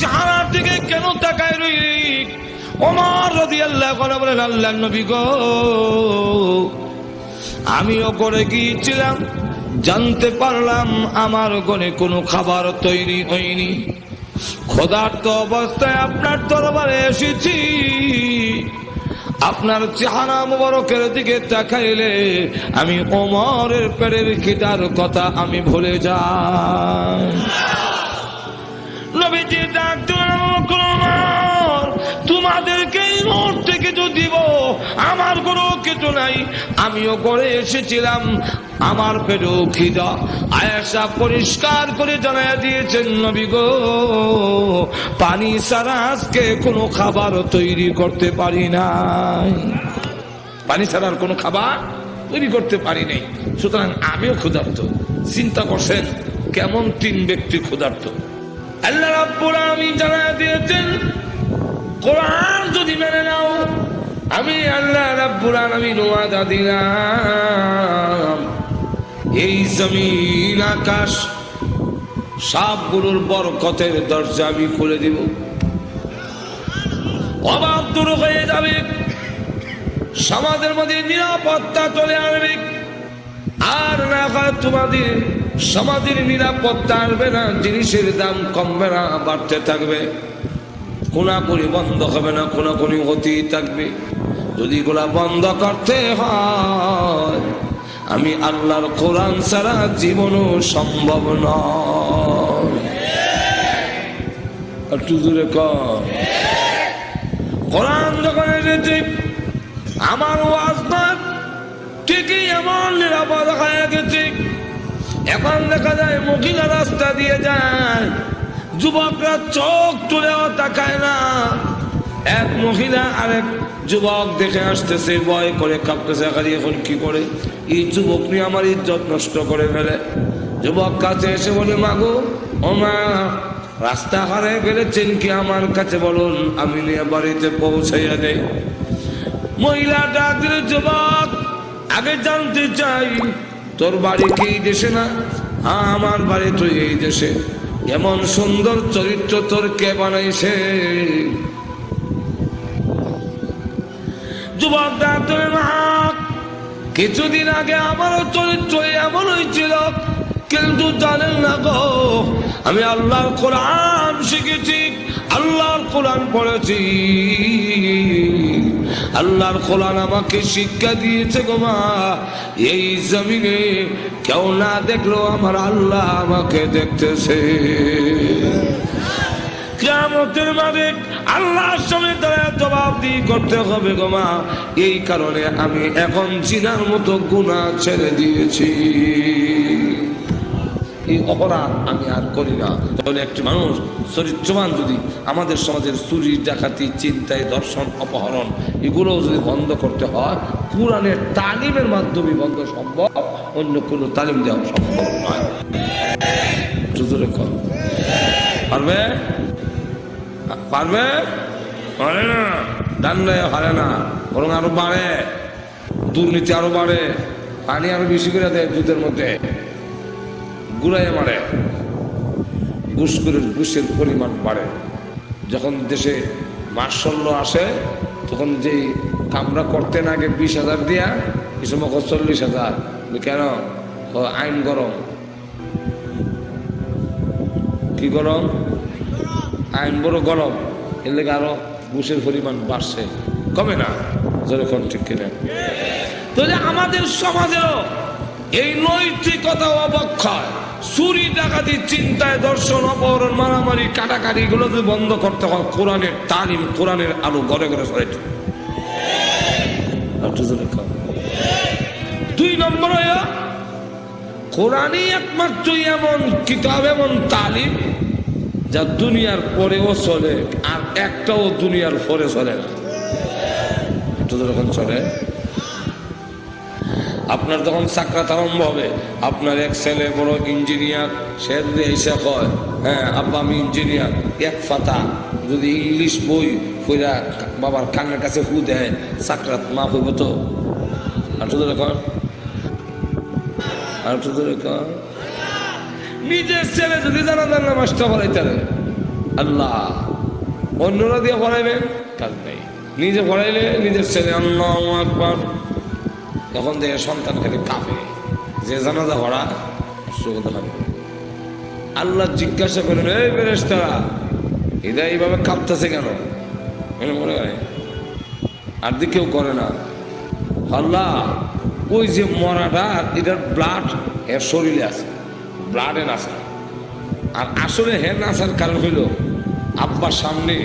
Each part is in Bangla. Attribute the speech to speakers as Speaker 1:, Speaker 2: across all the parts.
Speaker 1: চেহারার দিকে কেন তাকায় রই ওমর রদি আল্লাহ করে বলেন, আল্লাহ নবী গো আমিও করে গিয়েছিলাম, জানতে পারলাম আমার ঘরে কোনো খাবার তৈরি হয়নি। ক্ষুধার্ত অবস্থায় আপনার দরবারে এসেছি। আপনার চেহারা মুবারকের দিকে তাকাইলে আমি ওমরের পেটের খিদার কথা আমি ভুলে যাই। নবীজি ডাক তোমাদেরকে এই কিছু দিব। আমার কোনো কিছু নাই। আমিও করে এসেছিলাম। আমার পেটেও খিদা। আয়েশা পরিষ্কার করে জানাই দিয়েছেন, নবী গো, পানি ছাড়া আজকে কোনো খাবার তৈরি করতে পারি নাই। পানি ছাড়া আর কোনো খাবার তৈরি করতে পারি নাই। সুতরাং আমিও ক্ষুধার্ত। চিন্তা করছেন, কেমন তিন ব্যক্তি ক্ষুধার্ত? আল্লাহ রাব্বুল আলামিন জানা দিয়েছেন, কোরআন যদি মেনে নাও, আমি আল্লাহ রাব্বুল আলামিন ওয়াদা দিলাম। এই জমিন, আকাশ, সবগুলোর বরকতের দরজা আমি খুলে দিব। অভাব দূর হয়ে যাবে। সমাজের মধ্যে নিরাপত্তা চলে আসবে। আর না তোমাদের সমাজের নিরাপত্তা আসবে না, জিনিসের দাম কমবে না, বাড়তে থাকবে। কোনাকুনি বন্ধ হবে না কোনাকুনি হতেই থাকবে। যদি এগুলা বন্ধ করতে হয়, আমি আল্লাহর কোরআন ছাড়া জীবনও সম্ভব নয়। কোরআন যখন এসেছে, আমার ওয়াজ এখন দেখা যায় মহিলা রাস্তা দিয়ে যায়। যুবকরা চোখ তুলেও তাকায় না। এক মহিলা আরেক যুবক দেখে আসতেছে, ভয় করে কাঁপতেছে খালি এখন কি করে? এই যুবক নিয়ে আমার ইজ্জত নষ্ট করে ফেলে। যুবক কাছে এসে বলে, মাগো, ও মা, রাস্তা হারিয়ে ফেলেছেন কি আমার কাছে বলুন, আমি নিয়ে বাড়িতে পৌঁছাইয়া দেয় মহিলা ডাক দিলে যুবক আগে জানতে চাই তোর বাড়ি কি এই দেশে না? হ্যাঁ আমার বাড়ি তুই এই দেশে। এমন সুন্দর চরিত্র তোর কে বানাইছে? যুবক কিছুদিন আগে আমারও চরিত্র এমন হয়েছিল কিন্তু জানেন না গো, আমি আল্লাহর কোরআন শিখেছি, আল্লাহর কোরআন পড়েছি। আল্লাহর কোরআন আমাকে শিক্ষা দিয়েছে গো মা, এই জমিনে কেউ না দেখল আমার আল্লাহ আমাকে দেখতেছে। কিয়ামতের মাঝে আল্লাহর সামনে তারা জবাব দিয়ে করতে হবে গো মা, এই কারণে আমি এখন চিনার মতো গুণা ছেড়ে দিয়েছি। এই অপরাধ আমি আর করি না। তাহলে একটি মানুষ চরিত্রবান যদি আমাদের সমাজের চুরি, ডাকাতি, চিন্তায় দর্শন, অপহরণ এগুলো যদি বন্ধ করতে হয়, কোরআনের তালিমের মাধ্যমে বন্ধ সম্ভব, অন্য কোনো তালিম দেওয়া সম্ভব নয়। পারবে? পারবে? পারে না। ডান্ডে হারে না। বরং আরও বাড়ে। দুর্নীতি আরও বাড়ে। পানি আরও বেশি করে দেয় দুধের মধ্যে। গুড়াইয়ে মারে ঘুষখোরের ঘুষের পরিমাণ বাড়ে। যখন দেশে মার্শল্য আসে, তখন যেই কামরা করতেন আগে বিশ হাজার দিয়া, এই সময় চল্লিশ হাজার। কেন? আইন গরম। কি গরম? আইন বড় গরম। এর লেগে আরও ঘুষের পরিমাণ বাড়ছে। কমে না? যেরকম ঠিক কিনা? তাহলে আমাদের সমাজেও এই নৈতিকতা অবক্ষয়। চুরি ডাকাতি চিন্তায় দর্শন, অপহরণ, মারামারি, কাটাকাটি, এগুলো যদি বন্ধ করতে হয়, কোরআনের তালিম, কোরআনের আলো ঘরে ঘরে সরে দুই নম্বর হইয়া, কোরআনই একমাত্র এমন কিতাব, এমন তালিম যা দুনিয়ার পরেও চলে, আর একটাও দুনিয়ার পরে চলে না। চলে আপনার যখন সাক্ষাৎ আরম্ভ হবে, আপনার এক ছেলে বড় ইঞ্জিনিয়ার, সে যদি এসে কয় হ্যাঁ আব্বা, আমি ইঞ্জিনিয়ার। এক ফাতা, যদি ইংলিশ বই কইরা বাবার কানের কাছে ফু দেয় সাকরাত মাফ হইব তো? আর তো কন আর তো কন নিজের ছেলে যদি জানা জানা মাস্টার বলাইতে আল্লাহ, অন্যরা দিয়ে পড়াইবেন কাজ নেই। নিজে পড়াইলে নিজের ছেলে, আল্লাহ একবার তখন দেখে সন্তান খালি কাঁপে। যে জানাজা পড়া সুগন্ধ হবে আল্লাহ জিজ্ঞাসা করেন এই বেরেস্তারা এরা এইভাবে কাঁপতেছে কেন? মনে হয় আর দি কেউ করে না। আল্লাহ, ওই যে মরাটা, এটার ব্লাড এর শরীরে আছে। ব্লাডে নাচা আর আসলে হে নাচার কারণ হইল, আব্বার সামনে,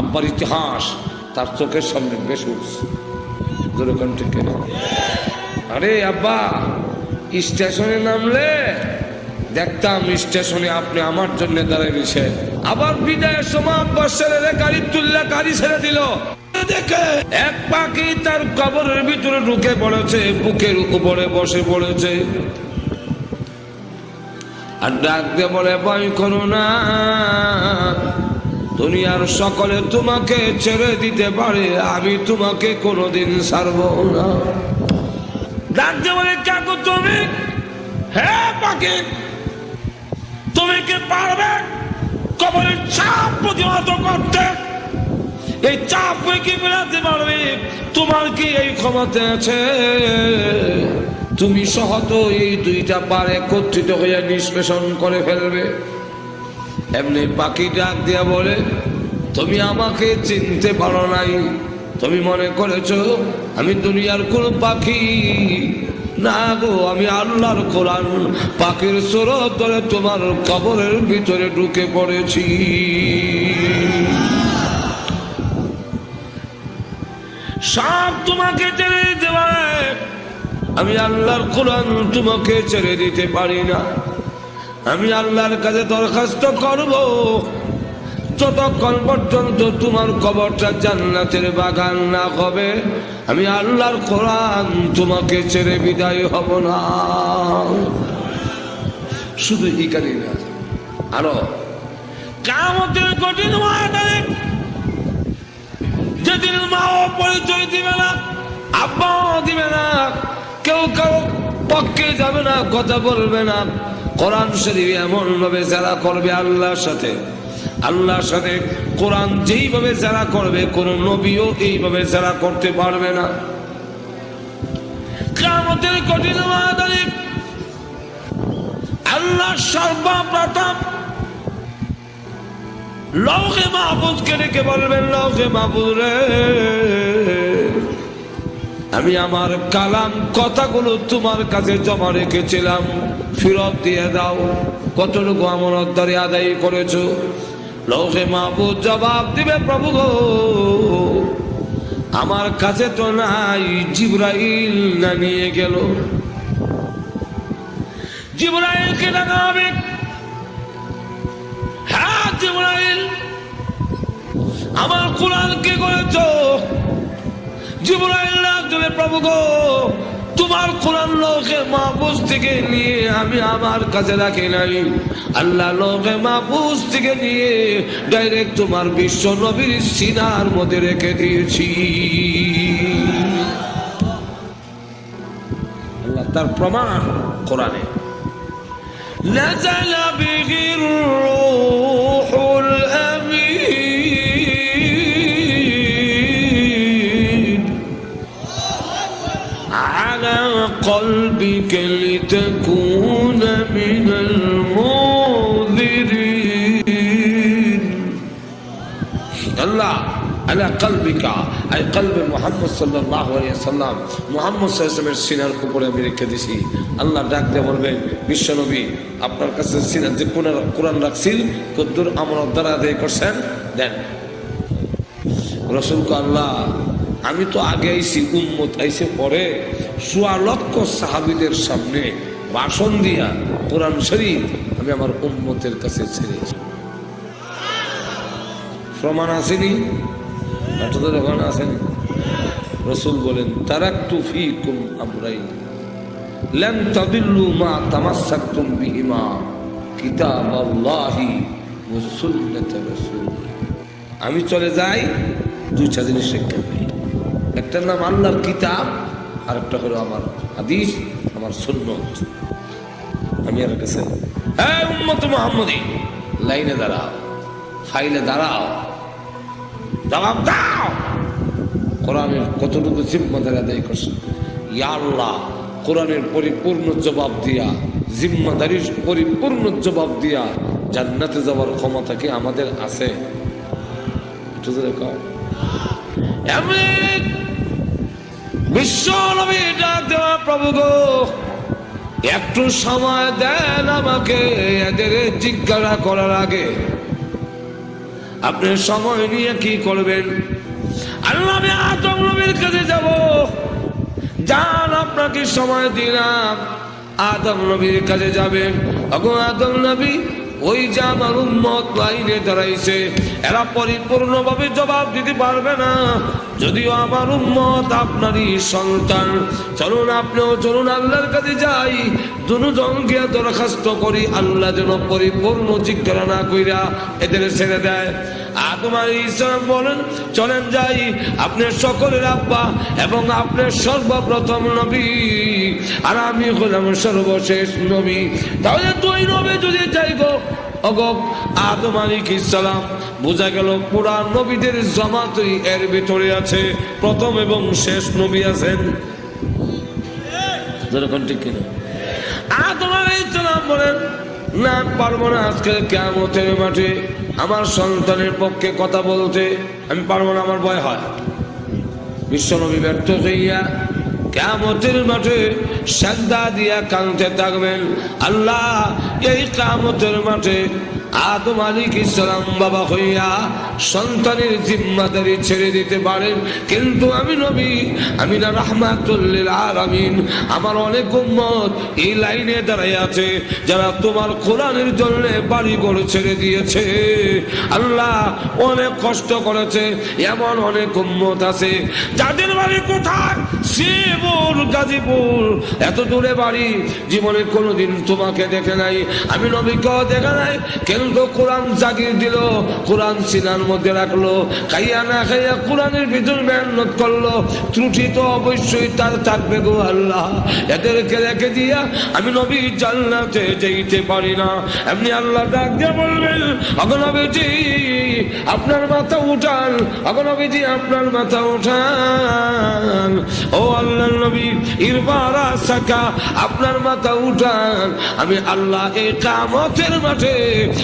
Speaker 1: আব্বার ইতিহাস, তার চোখের সামনে বেশ উঠছে কিনা? আরে আব্বা, স্টেশনে নামলে দেখতাম স্টেশনে আপনি আমার জন্য দাঁড়িয়ে দিয়েছেন আবার বিদায়ের সময় আব্বার ছেলে গাড়ি তুললে গাড়ি ছেড়ে দিল। দেখে এক পাখি তার কবরের ভিতরে ঢুকে পড়েছে, বুকের উপরে বসে পড়েছে। আর ডাক দিয়ে বলে, ভয় করো না। দুনিয়ার সকলে তোমাকে ছেড়ে দিতে পারে, আমি তোমাকে কোনোদিন ছাড়ব না। ডাক দিয়ে বলে কাকু তুমি? হ্যাঁ পাখি, তুমি কি পারবে? কবরের চাপ প্রতিহত করতে? এই চাপ কি মেলাতে পারবে? তোমার কি এই ক্ষমতা আছে? তুমি সহত এই দুইটা পার একত্রিত হইয়া নিষ্পেষণ করে ফেলবে। এমনি পাখি ডাক দিয়া বলে, তুমি আমাকে চিনতে পারো নাই। তুমি মনে করেছ আমি দুনিয়ার কোন পাখি? না গো, আমি আল্লাহর কোরআন। পাখির স্রোত ধরে তোমার কবরের ভিতরে ঢুকে পড়েছি। সব তোমাকে ছেড়ে পারে। আমি আল্লাহর কোরআন তোমাকে ছেড়ে দিতে পারি না। আমি আল্লাহর কাছে দরখাস্ত করব। যতক্ষণ পর্যন্ত তোমার কবরটা জান্নাতের বাগান না হবে, আমি আল্লাহর কোরআন তোমাকে ছেড়ে বিদায় হব না। শুধু ইকালি না, আরও কামতের কঠিন যেদিন মাও পরিচয় দিবে না, আব্বাও দিবে না, কেউ কেউ পক্ষে যাবে না, কথা বলবে না। কোরআন শরীফ এমন ভাবে যারা করবে আল্লাহর সাথে আল্লাহর সাথে কোরআন যেইভাবে যারা করবে, কোন নবীও এইভাবে যারা করতে পারবে না। কামতের কঠিন আল্লাহ সর্বপ্রথম লৌহে মাহফুজকে ডেকে বলবেন, লৌহে মাহফুজ রে, আমি আমার কালাম কথাগুলো তোমার কাছে জমা রেখেছিলাম। ফেরত দিয়ে দাও। কতটুকু আমার অদ্দারে আদায় করেছ? লৌহে মাহফুজ জবাব দিবে প্রভু গো। আমার কাছে তো নাই, জিব্রাইল না নিয়ে গেল। জিব্রাইলকে ডাকা হবে। হ্যাঁ জিব্রাইল, আমার কোরআন কি করেছ। জিব্রাইল দেবে প্রভু গো। তোমার কোরআন লোকে মাহফুজ থেকে নিয়ে আমি আমার কাছে রাখি নাই আল্লাহ লোকে মাহফুজ থেকে নিয়ে ডাইরেক্ট তোমার বিশ্ব নবীর সিনার মধ্যে রেখে দিয়েছি আল্লাহ তার প্রমাণ কোরআনে نزل به الروح لتكون من المنذرين الله على قلبك أي قلب محمد صلى الله عليه وسلم মোহাম্মদ সাল্লামের সিনার উপরে আমি রেখে দিছি আল্লাহ ডাক দিয়ে বলবেন বিশ্বনবী আপনার কাছে সিনার যে কোরআন কোরআন রাখছিল কদ্দুর আমার দ্বারা আদায় করছেন দেন রসুল আল্লাহ আমি তো আগে আইছি উম্মত আইসে পরে সোয়া লক্ষ সাহাবিদের সামনে ভাষণ দিয়া কোরআন শরীফ আমি আমার উম্মতের কাছে ছেড়েছি প্রমাণ আসেনি? ওখানে আসেনি? রসুল বলেন, তারাক্তু ফিকুম আমরাইন। লান তাদিল্লু মা তামাসসাকতুম বিহিমা। কিতাব আল্লাহি রাসূল আমি চলে যাই দুইটা জিনিস শিক্ষা একটার নাম আল্লাহর কিতাব আর একটা হলো আমার হাদিস, আমার সুন্নত আমি আর কাছে হ্যাঁ মুহাম্মদী। লাইনে দাঁড়াও, ফাইলে দাঁড়াও। জবাব দাও। কোরআনের কতটুকু জিম্মাদারি আদায় করছে? ইয়া কোরআনের পরিপূর্ণ জবাব দিয়া, জিম্মাদারির পরিপূর্ণ জবাব দিয়া জান্নাতে যাওয়ার ক্ষমতা কি আমাদের আছে? একটু বিশ্ব ডাক দেওয়া, প্রভু গো, একটু সময় দেন আমাকে এদের জিজ্ঞাসা করার আগে। আপনি সময় নিয়ে কি করবেন? আল্লাহ আমি নবীর কাছে যাব। যান, আপনাকে সময় দিলাম। আদম নবীর কাছে যাবেন। অগো আদম নবী, ওই যে আমার উম্মত, লাইনে দাঁড়াইছে, এরা পরিপূর্ণভাবে জবাব দিতে পারবে না। যদিও আমার উম্মত আপনারই সন্তান, চলুন আপনিও চলুন আল্লাহর কাছে যাই। দুজনকে দরখাস্ত করি, আল্লাহ যেন পরিপূর্ণ জিজ্ঞাসা না কইরা এদের ছেড়ে দেয়। আদম আলী ইসলাম বলেন, চলেন যাই আপনার সকলের আব্বা এবং আপনার সর্বপ্রথম নবী, আর আমি হলাম সর্বশেষ নবী। তাহলে দুই নবী যদি যাই গো অগো, আদম আলিক ইসলাম বোঝা গেল পুরা নবীদের জামাতই এর ভিতরে আছে। প্রথম এবং শেষ নবী আছেন। ঠিক কিনা। আদম আলাইহিসসালাম বলেন, না পারব না আজকে কেমতের মাঠে আমার সন্তানের পক্ষে কথা বলতে। আমি পারব না, আমার ভয় হয়। বিশ্বনবী ব্যর্থ হইয়া কেমতের মাঠে সাদা দিয়া কানতে থাকবেন। আল্লাহ, এই কামতের মাঠে আদম আলিক ইসলাম বাবা হইয়া সন্তানের জিম্মাদারি ছেড়ে দিতে পারেন। কিন্তু আমি নবী, আমি না রহমাতুল্লিল আমার অনেক উম্মত এই লাইনে দাঁড়াই আছে, যারা তোমার কোরআনের জন্য বাড়ি করে ছেড়ে দিয়েছে। আল্লাহ অনেক কষ্ট করেছে, এমন অনেক উম্মত আছে। যাদের বাড়ি কোথায়? শিবপুর গাজীপুর। এত দূরে বাড়ি, জীবনে কোনোদিন তোমাকে দেখে নাই। আমি নবীকেও দেখে নাই কিন্তু কোরআন জাগিয়ে দিল, কোরআন সিনার মধ্যে রাখল, খাইয়া না খাইয়া কোরআনের ভিতর মেহনত করল, ত্রুটি তো অবশ্যই তার থাকবে গো আল্লাহ। এদেরকে রেখে দিয়া আমি নবী জান্নাতে যেতে পারি না। এমনি আল্লাহ ডাক দিয়ে বলবেন অগনবীজি আপনার মাথা উঠান অগনবীজি আপনার মাথা উঠান। ও আল্লাহ নবী ইরবারা সাকা আপনার মাথা উঠান। আমি আল্লাহ এই কামতের মাঠে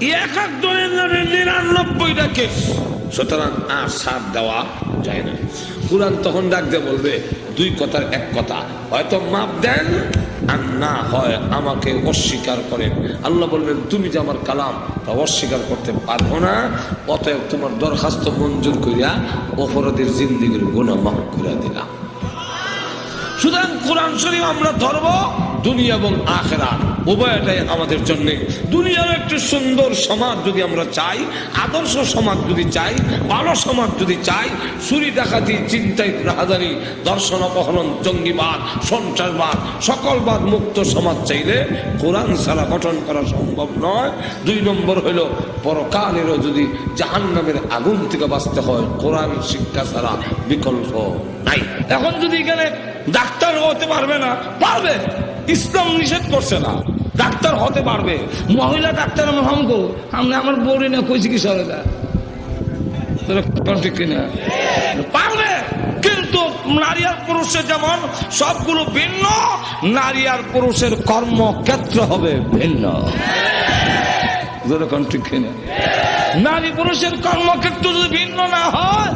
Speaker 1: এক একজনের নামে নিরানব্বইটা কেস সুতরাং আর সার দেওয়া যায় না। কোরআন তখন ডাক দিয়ে বলবে, দুই কথার এক কথা, হয়তো মাপ দেন আর না হয় আমাকে অস্বীকার করেন। আল্লাহ বলবেন, তুমি যে আমার কালাম, তা অস্বীকার করতে পারব না। অতএব তোমার দরখাস্ত মঞ্জুর করিয়া অপরাধের জিন্দিগির গুণা মাফ করে দিলাম। সুতরাং কোরআন শরীফ আমরা ধরবো দুনিয়া এবং আখেরা। উভয়টাই আমাদের জন্য। দুনিয়ার একটি সুন্দর সমাজ যদি আমরা চাই, আদর্শ সমাজ যদি চাই, ভালো সমাজ যদি চাই, চুরি ডাকাতি, চিন্তায় রাহাজানি, দর্শন অপহরণ, জঙ্গিবাদ, সন্ত্রাসবাদ সকলবাদ মুক্ত সমাজ চাইলে কোরআন ছাড়া গঠন করা সম্ভব নয়। দুই নম্বর হইল পরকালেরও যদি জাহান্নামের আগুন থেকে বাঁচতে হয়, কোরআন শিক্ষা ছাড়া বিকল্প নাই। এখন যদি এখানে ডাক্তার হতে পারবে না। পারবে। ইসলাম নিষেধ করছে না। ডাক্তার হতে পারবে। মহিলা ডাক্তার আমি হাম গো। আমি আমার বউরি না কইছি কি সরে দা তোরা কোন ঠিক কিনা? পারবে। কিন্তু নারী আর পুরুষের যেমন সবগুলো ভিন্ন, নারী আর পুরুষের কর্মক্ষেত্র হবে ভিন্ন। নারী পুরুষের কর্মক্ষেত্র যদি ভিন্ন না হয়,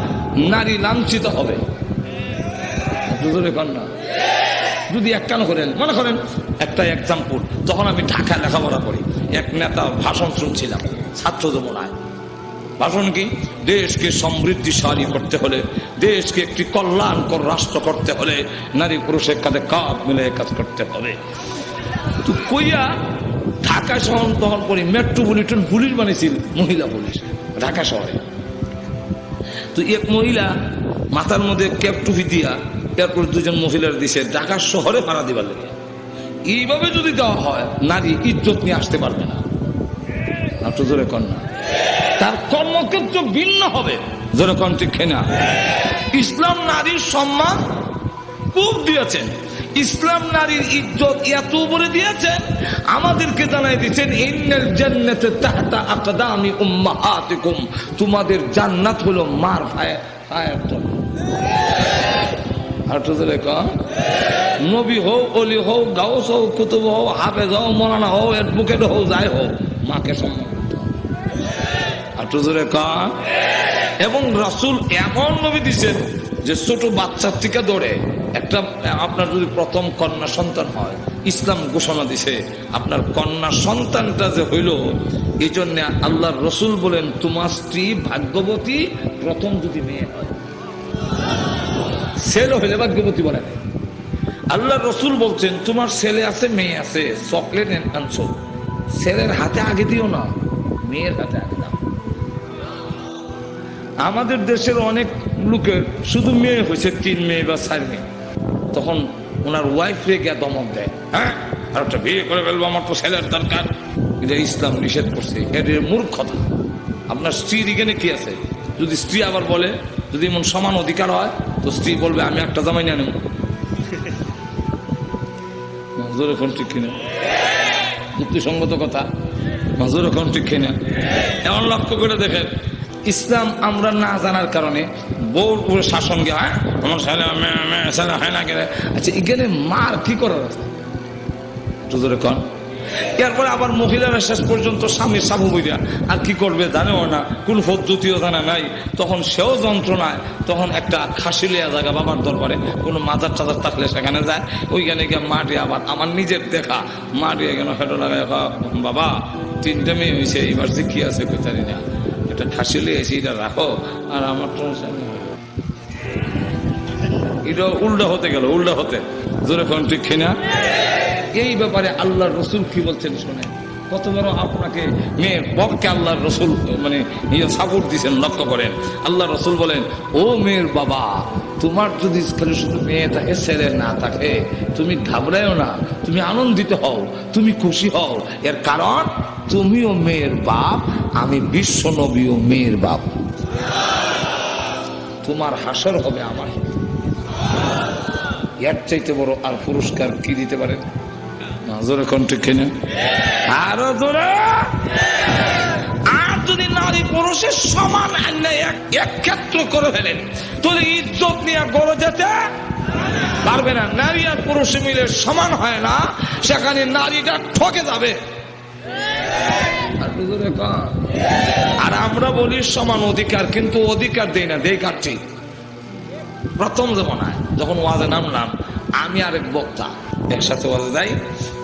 Speaker 1: নারী লাঞ্ছিত হবে। দুজনে কন্যা যদি একটানো করেন, মনে করেন, একটা এক্সাম্পল তখন আমি ঢাকায় লেখাপড়া করি, এক নেতা ভাষণ শুনছিলাম, ছাত্র যমুনায়। ভাষণ কি? দেশকে সমৃদ্ধিশালী করতে হলে, দেশকে একটি কল্যাণকর রাষ্ট্র করতে হলে, নারী পুরুষের কাঁধে কাপ মিলে কাজ করতে হবে। তো কইয়া ঢাকা শহর তখন পরে মেট্রোপলিটন পুলিশ বানিয়েছিল, মহিলা পুলিশ, ঢাকা শহরে। তো এক মহিলা মাথার মধ্যে ক্যাপ টুপি দিয়া এরপর দুজন মহিলার দিছে ঢাকা শহরে ভাড়া দিবার লাগে। এইভাবে যদি দেওয়া হয়, নারী ইজ্জত নিয়ে আসতে পারবে না। জোরে কন না। তার কর্মক্ষেত্র ভিন্ন হবে। জোরে ঠিক না ইসলাম নারীর সম্মান খুব দিয়েছেন। ইসলাম নারীর ইজ্জত এত উপরে দিয়েছেন, আমাদেরকে জানাই দিচ্ছেন, ইন্নাল জান্নাতে তাহতা উম্মাহাতিকুম। তোমাদের জান্নাত হলো মার পায়ে পায়ের তলে তো জোরে কন নবী হোক অলি হোক গাউস হোক কুতুব হোক হাফেজ হোক মৌলানা হোক অ্যাডভোকেট হোক যাই হোক মাকে সম্মান জোরে কন এবং রাসূল এমন নবী দিছেন যে ছোট বাচ্চার থেকে দৌড়ে একটা, আপনার যদি প্রথম কন্যা সন্তান হয়, ইসলাম ঘোষণা দিছে, আপনার কন্যা সন্তানটা যে হইল, এই জন্য আল্লাহর রসুল বলেন, তোমার স্ত্রী ভাগ্যবতী প্রথম যদি মেয়ে হয়। ছেলে হইলে ভাগ্যবতী বলে না আল্লাহ রসুল বলছেন, তোমার ছেলে আছে, মেয়ে আছে চকলেট আনছো ছেলের হাতে আগে দিও না, মেয়ের হাতে আগে দাও। আমাদের দেশের অনেক লোকের শুধু মেয়ে হয়েছে, তিন মেয়ে বা চার মেয়ে। তখন ওনার ওয়াইফ রে গিয়া দমক দেয়। হ্যাঁ? আর একটা বিয়ে করে ফেলব, আমার তো ছেলের দরকার। এটা ইসলাম নিষেধ করছে, এটা মূর্খতা। আপনার স্ত্রীর এখানে কি আছে? যদি স্ত্রী আবার বলে, যদি এমন সমান অধিকার হয় তো স্ত্রী বলবে, আমি একটা জামাই নিয়ে নেব। মাজুর এখন ঠিক কিনা? যুক্তিসঙ্গত কথা। মাজুর এখন ঠিক কিনা? এমন লক্ষ্য করে দেখেন, ইসলাম আমরা না জানার কারণে বউর উপরে শাসন গিয়ে হ্যাঁ? আমার ছেলে হয় না গেলে আচ্ছা এখানে মার কি করার আছে? জোরে কন। এরপরে আবার মহিলারা শেষ পর্যন্ত স্বামীর সাবু বইরা। আর কি করবে জানেও না, কোন পদ্ধতিও জানা নাই। তখন সেও যন্ত্রণায়, তখন একটা খাসি লিয়া জায়গা বাবার দরবারে। কোনো মাজার টাজার থাকলে সেখানে যায়। ওইখানে গিয়ে মাটি আবার, আমার নিজের দেখা। মাটি এখানে হেঁটো লাগায় বাবা, তিনটে মেয়ে হয়েছে এবার যে কি আছে কোথায় না। এটা খাসি লিয়েছি এটা রাখো। আর আমার তো এটা উল্টা হতে গেল, উল্টা হতে। জোরে কোন, ঠিক কিনা? এই ব্যাপারে আল্লাহর রসুল কি বলছেন শুনে কত বড় আপনাকে মেয়ের পক্ষে আল্লাহর রসুল মানে ইয়ে সাপোর্ট দিচ্ছেন লক্ষ্য করেন। আল্লাহ রসুল বলেন, ও মেয়ের বাবা, তোমার যদি খালি শুধু মেয়ে থাকে ছেলে না থাকে, তুমি ঘাবড়ায়ও না, তুমি আনন্দিত হও, তুমি খুশি হও। এর কারণ, তুমিও মেয়ের বাপ, আমি বিশ্ব নবীও মেয়ের বাপ। তোমার হাসর হবে আমার। এর চাইতে বড় আর পুরস্কার কি দিতে পারেন? জোরে কিনে আরও জোরে। আর যদি নারী পুরুষের সমান এক ক্ষেত্র করে ফেলেন, তাহলে ইজ্জত নিয়ে গড়ে যেতে পারবে না। নারী আর পুরুষ মিলে সমান হয় না, সেখানে নারীটা ঠকে যাবে। আর আর আমরা বলি সমান অধিকার, কিন্তু অধিকার দেই না, দেই কাটছি প্রথম জমানায় যখন ওয়াজে নামলাম, আমি আরেক বক্তা একসাথে ওয়াজে যাই।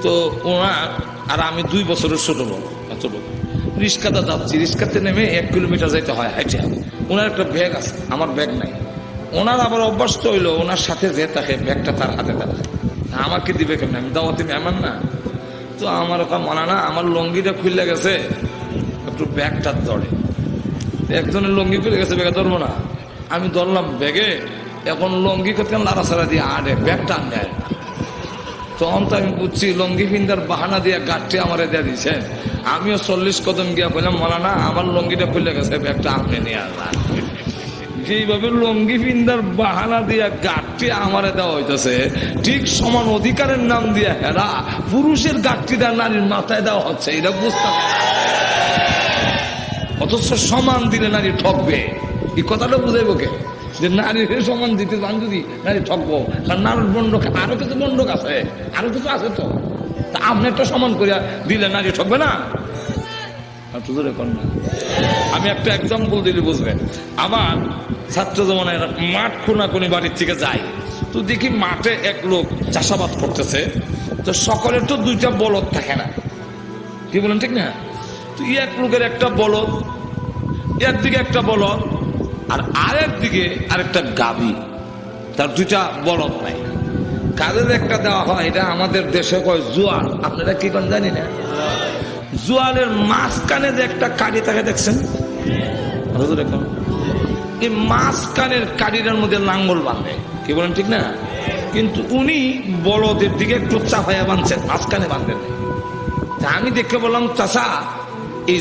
Speaker 1: তো ওনার আর আমি দুই বছরের ছোট লোক ছোট রিক্সাতে যাচ্ছি রিক্সাতে নেমে এক কিলোমিটার যাইতে হয়, হাইটে। ওনার একটা ব্যাগ আছে, আমার ব্যাগ নাই। ওনার আবার অভ্যাস তো হইল, ওনার সাথে যে থাকে ব্যাগটা তার হাতে থাকে আমাকে দিবে কেমন? আমি দাওয়াতি মেহমান না। তো আমার ওটা মানা না, আমার লঙ্গিটা খুললে গেছে, একটু ব্যাগটার দরে একজনের লঙ্গি খুলে গেছে, ব্যাগে ধরবো না। আমি ধরলাম ব্যাগে এখন লঙ্গি করতে লাড়াছাড়া দিয়ে আড়ে, ব্যাগ টান দেয়। তখন তো আমি বুঝছি, লঙ্গি ফিন্দার বাহানা দিয়ে গাঠটি আমার দিয়ে দিছে। আমিও চল্লিশ কদম গিয়া বললাম মানা না আমার লঙ্গিটা খুলে গেছে, ব্যাগটা আপনি নিয়ে আসলাম যেইভাবে লঙ্গি ফিন্দার বাহানা দিয়া গাঠটি আমারে দেওয়া হইতেছে, ঠিক সমান অধিকারের নাম দিয়া হেরা পুরুষের গাঠটি গাঠটিটা নারীর মাথায় দেওয়া হচ্ছে, এটা বুঝতে অথচ সমান দিলে নারী ঠকবে। এই কথাটা বুঝাইব কে? যে নারীর সমান দিতে চান যদি নারী ঠকবো কারণ নারীর বন্ডক আরও কিছু বন্ডক আছে, আরও কিছু আছে তো। তা আপনি একটা সমান করিয়া দিলে নারী ঠকবে না। আমি একটা এক্সাম্পল দিলে বুঝবেন। আমার ছাত্র জমানের মাঠ খুনা কোনি বাড়ির থেকে যাই তো দেখি মাঠে এক লোক চাষাবাদ করতেছে। তো সকলের তো দুইটা বলদ থাকে না। কি বলেন ঠিক না? তো এক লোকের একটা বলদ, একদিকে একটা বলদ আর আরেক দিকে আরেকটা গাবি। তার দুইটা বলদ নাই। কাদের একটা দেওয়া হয়, এটা আমাদের দেশে কয় জুয়াল আপনারা কি কোন জানি না? জুয়ালের মাঝখানে যে একটা কাড়ি থাকে, দেখছেন? এই মাঝখানের কাঠিটার মধ্যে লাঙ্গল বাঁধে। কি বলেন, ঠিক না? কিন্তু উনি বড়দের দিকে একটু চাপাইয়া বাঁধছেন, মাঝখানে বাঁধবেন আমি দেখে বললাম চাষা এই